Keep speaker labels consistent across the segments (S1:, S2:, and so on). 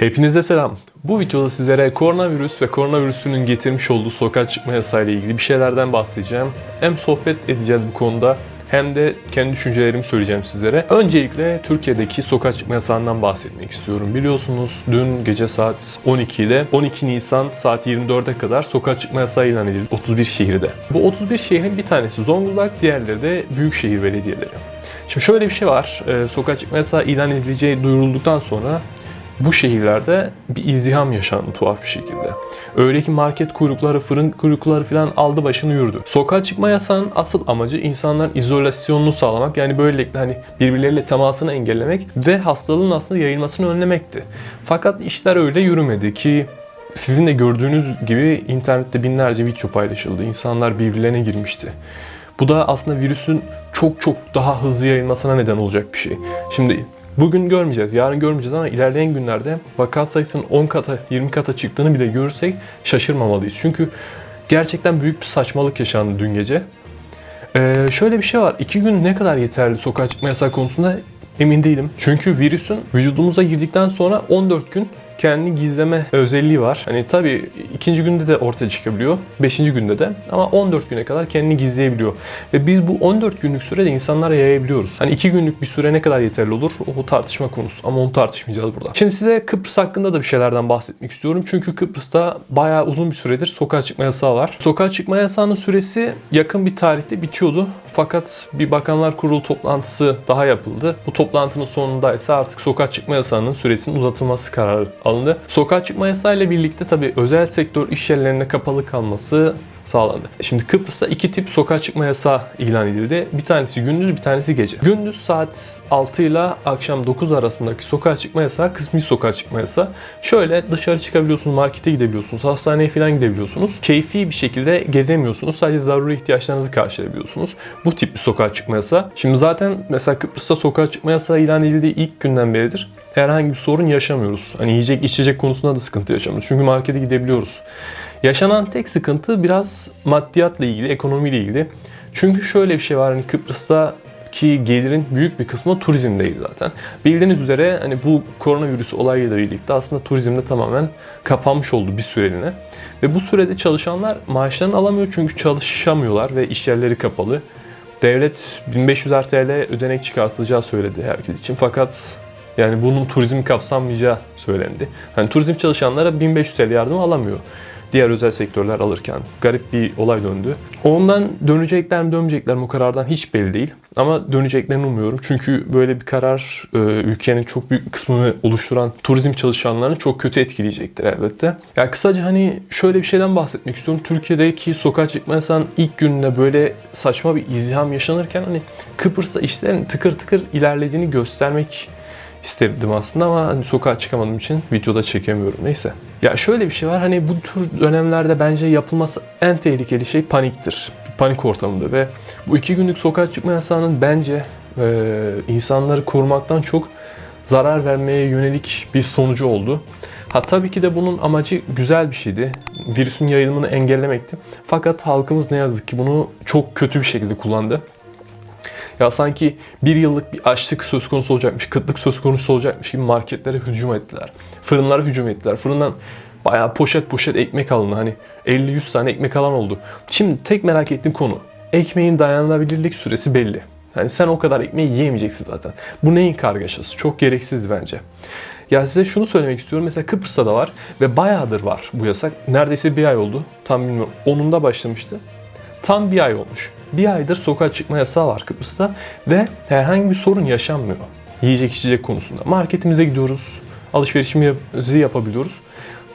S1: Hepinize selam. Bu videoda sizlere koronavirüs ve koronavirüsünün getirmiş olduğu sokağa çıkma yasağı ile ilgili bir şeylerden bahsedeceğim. Hem sohbet edeceğiz bu konuda hem de kendi düşüncelerimi söyleyeceğim sizlere. Öncelikle Türkiye'deki sokağa çıkma yasağından bahsetmek istiyorum. Biliyorsunuz dün gece saat 12'de 12 Nisan saat 24'e kadar sokağa çıkma yasağı ilan edildi 31 şehirde. Bu 31 şehrin bir tanesi Zonguldak, diğerleri de büyükşehir belediyeleri. Şimdi şöyle bir şey var. Ee, sokağa çıkma yasağı ilan edileceği duyurulduktan sonra bu şehirlerde bir izdiham yaşandı tuhaf bir şekilde. Öyle ki market kuyrukları, fırın kuyrukları falan aldı başını yürüdü. Sokağa çıkma yasağının asıl amacı insanların izolasyonunu sağlamak. Yani böylelikle hani birbirleriyle temasını engellemek ve hastalığın aslında yayılmasını önlemekti. Fakat işler öyle yürümedi ki sizin de gördüğünüz gibi internette binlerce video paylaşıldı. İnsanlar birbirlerine girmişti. Bu da aslında virüsün çok çok daha hızlı yayılmasına neden olacak bir şey. Şimdi Bugün görmeyeceğiz, yarın görmeyeceğiz ama ilerleyen günlerde vaka sayısının 10 kata, 20 kata çıktığını bile görürsek şaşırmamalıyız. Çünkü gerçekten büyük bir saçmalık yaşandı dün gece. Ee, şöyle bir şey var, 2 gün ne kadar yeterli sokağa çıkma yasağı konusunda emin değilim. Çünkü virüsün vücudumuza girdikten sonra 14 gün kendini gizleme özelliği var. Hani tabii ikinci günde de ortaya çıkabiliyor. Beşinci günde de. Ama 14 güne kadar kendini gizleyebiliyor. Ve biz bu 14 günlük sürede insanlara yayabiliyoruz. Hani iki günlük bir süre ne kadar yeterli olur? O tartışma konusu. Ama onu tartışmayacağız burada. Şimdi size Kıbrıs hakkında da bir şeylerden bahsetmek istiyorum. Çünkü Kıbrıs'ta bayağı uzun bir süredir sokağa çıkma yasağı var. Sokağa çıkma yasağının süresi yakın bir tarihte bitiyordu. Fakat bir bakanlar kurulu toplantısı daha yapıldı. Bu toplantının sonunda ise artık sokağa çıkma yasağının süresinin uzatılması kararı alındı. Sokağa çıkma yasağı ile birlikte tabii özel sektör iş yerlerine kapalı kalması sağlandı. Şimdi Kıbrıs'ta iki tip sokağa çıkma yasağı ilan edildi. Bir tanesi gündüz, bir tanesi gece. Gündüz saat 6 ile akşam 9 arasındaki sokağa çıkma yasağı kısmi sokağa çıkma yasağı. Şöyle dışarı çıkabiliyorsunuz, markete gidebiliyorsunuz, hastaneye falan gidebiliyorsunuz. Keyfi bir şekilde gezemiyorsunuz. Sadece zaruri ihtiyaçlarınızı karşılayabiliyorsunuz. Bu tip bir sokağa çıkma yasağı. Şimdi zaten mesela Kıbrıs'ta sokağa çıkma yasağı ilan edildiği ilk günden beridir herhangi bir sorun yaşamıyoruz. Hani yiyecek içecek konusunda da sıkıntı yaşamıyoruz. Çünkü markete gidebiliyoruz. Yaşanan tek sıkıntı biraz maddiyatla ilgili, ekonomiyle ilgili. Çünkü şöyle bir şey var hani Kıbrıs'ta ki gelirin büyük bir kısmı turizmdeydi zaten. Bildiğiniz üzere hani bu koronavirüs olayıyla birlikte aslında turizmde tamamen kapanmış oldu bir süreliğine. Ve bu sürede çalışanlar maaşlarını alamıyor çünkü çalışamıyorlar ve iş yerleri kapalı. Devlet 1500 TL ödenek çıkartılacağı söyledi herkes için. Fakat yani bunun turizm kapsanmayacağı söylendi. Hani turizm çalışanlara 1500 TL yardım alamıyor diğer özel sektörler alırken. Garip bir olay döndü. Ondan dönecekler mi dönmeyecekler mi o karardan hiç belli değil. Ama döneceklerini umuyorum. Çünkü böyle bir karar e, ülkenin çok büyük kısmını oluşturan turizm çalışanlarını çok kötü etkileyecektir elbette. Ya kısaca hani şöyle bir şeyden bahsetmek istiyorum. Türkiye'deki sokağa çıkma ilk gününde böyle saçma bir izdiham yaşanırken hani Kıbrıs'ta işlerin tıkır tıkır ilerlediğini göstermek isterdim aslında ama hani sokağa çıkamadığım için videoda çekemiyorum. Neyse. Ya şöyle bir şey var hani bu tür dönemlerde bence yapılması en tehlikeli şey paniktir. Panik ortamında ve bu iki günlük sokağa çıkma yasağının bence e, insanları korumaktan çok zarar vermeye yönelik bir sonucu oldu. Ha tabii ki de bunun amacı güzel bir şeydi. Virüsün yayılımını engellemekti. Fakat halkımız ne yazık ki bunu çok kötü bir şekilde kullandı. Ya sanki bir yıllık bir açlık söz konusu olacakmış, kıtlık söz konusu olacakmış gibi marketlere hücum ettiler. Fırınlara hücum ettiler. Fırından bayağı poşet poşet ekmek alındı. Hani 50-100 tane ekmek alan oldu. Şimdi tek merak ettiğim konu. Ekmeğin dayanılabilirlik süresi belli. Yani sen o kadar ekmeği yiyemeyeceksin zaten. Bu neyin kargaşası? Çok gereksiz bence. Ya size şunu söylemek istiyorum. Mesela Kıbrıs'ta da var ve bayağıdır var bu yasak. Neredeyse bir ay oldu. Tam bilmiyorum. Onunda başlamıştı. Tam bir ay olmuş. Bir aydır sokağa çıkma yasağı var Kıbrıs'ta ve herhangi bir sorun yaşanmıyor. Yiyecek içecek konusunda. Marketimize gidiyoruz, alışverişimizi yapabiliyoruz.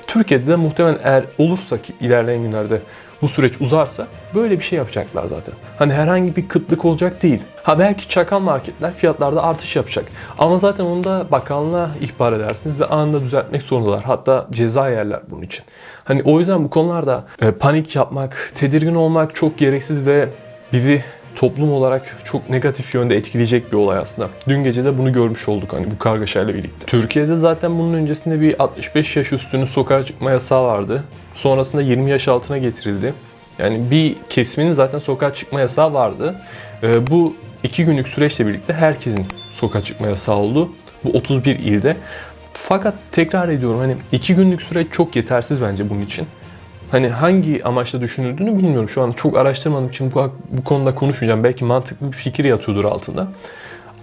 S1: Türkiye'de de muhtemelen eğer olursa ki ilerleyen günlerde bu süreç uzarsa böyle bir şey yapacaklar zaten. Hani herhangi bir kıtlık olacak değil. Ha belki çakal marketler fiyatlarda artış yapacak. Ama zaten onu da bakanlığa ihbar edersiniz ve anında düzeltmek zorundalar. Hatta ceza yerler bunun için. Hani o yüzden bu konularda e, panik yapmak, tedirgin olmak çok gereksiz ve bizi toplum olarak çok negatif yönde etkileyecek bir olay aslında. Dün gece de bunu görmüş olduk hani bu kargaşayla birlikte. Türkiye'de zaten bunun öncesinde bir 65 yaş üstünün sokağa çıkma yasağı vardı. Sonrasında 20 yaş altına getirildi. Yani bir kesiminin zaten sokağa çıkma yasağı vardı. Ee, bu iki günlük süreçle birlikte herkesin sokağa çıkma yasağı oldu. Bu 31 ilde. Fakat tekrar ediyorum hani iki günlük süreç çok yetersiz bence bunun için. Hani hangi amaçla düşünüldüğünü bilmiyorum. Şu an çok araştırmadığım için bu, bu konuda konuşmayacağım. Belki mantıklı bir fikir yatıyordur altında.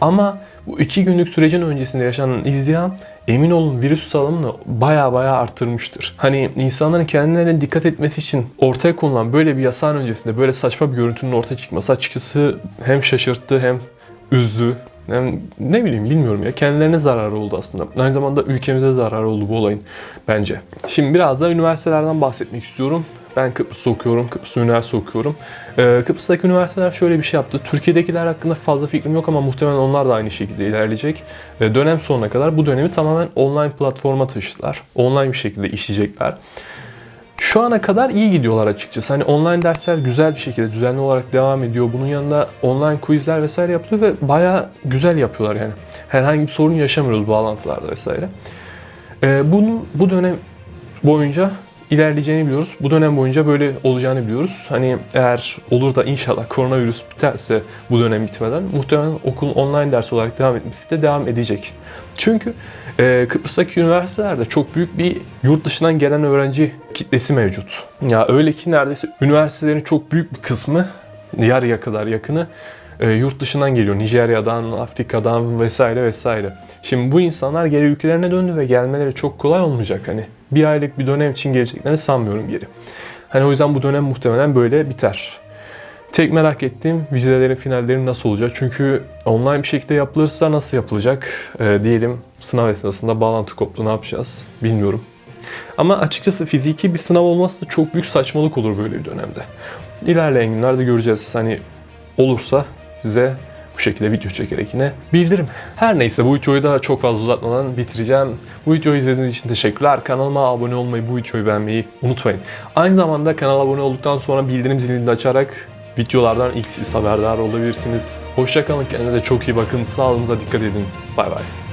S1: Ama bu iki günlük sürecin öncesinde yaşanan izdiham emin olun virüs salımını baya baya arttırmıştır. Hani insanların kendilerine dikkat etmesi için ortaya konulan böyle bir yasağın öncesinde böyle saçma bir görüntünün ortaya çıkması açıkçası hem şaşırttı hem üzdü. Yani ne bileyim bilmiyorum ya. Kendilerine zararı oldu aslında. Aynı zamanda ülkemize zararı oldu bu olayın bence. Şimdi biraz da üniversitelerden bahsetmek istiyorum. Ben Kıbrıs'ta okuyorum. Kıbrıs'ta üniversite okuyorum. Ee, Kıbrıs'taki üniversiteler şöyle bir şey yaptı. Türkiye'dekiler hakkında fazla fikrim yok ama muhtemelen onlar da aynı şekilde ilerleyecek. Ee, dönem sonuna kadar bu dönemi tamamen online platforma taşıdılar. Online bir şekilde işleyecekler. Şu ana kadar iyi gidiyorlar açıkçası. Hani online dersler güzel bir şekilde düzenli olarak devam ediyor. Bunun yanında online quizler vesaire yapılıyor ve bayağı güzel yapıyorlar yani. Herhangi bir sorun yaşamıyoruz bağlantılarda vesaire. Ee, bunun bu dönem boyunca ilerleyeceğini biliyoruz. Bu dönem boyunca böyle olacağını biliyoruz. Hani eğer olur da inşallah koronavirüs biterse bu dönem bitmeden muhtemelen okulun online ders olarak devam etmesi de devam edecek. Çünkü e, Kıbrıs'taki üniversitelerde çok büyük bir yurt dışından gelen öğrenci kitlesi mevcut. Ya öyle ki neredeyse üniversitelerin çok büyük bir kısmı yarıya kadar yakını e, yurt dışından geliyor. Nijerya'dan, Afrika'dan vesaire vesaire. Şimdi bu insanlar geri ülkelerine döndü ve gelmeleri çok kolay olmayacak. Hani bir aylık bir dönem için geleceklerini sanmıyorum geri. Hani o yüzden bu dönem muhtemelen böyle biter. Tek merak ettiğim vizelerin finalleri nasıl olacak? Çünkü online bir şekilde yapılırsa nasıl yapılacak? E, diyelim sınav esnasında bağlantı koptu ne yapacağız? Bilmiyorum. Ama açıkçası fiziki bir sınav olması çok büyük saçmalık olur böyle bir dönemde. İlerleyen günlerde göreceğiz. Hani olursa size şekilde video çekerek yine bildiririm. Her neyse bu videoyu da çok fazla uzatmadan bitireceğim. Bu videoyu izlediğiniz için teşekkürler. Kanalıma abone olmayı, bu videoyu beğenmeyi unutmayın. Aynı zamanda kanala abone olduktan sonra bildirim zilini de açarak videolardan ilk siz haberdar olabilirsiniz. Hoşçakalın, kendinize çok iyi bakın. Sağlığınıza dikkat edin. Bay bay.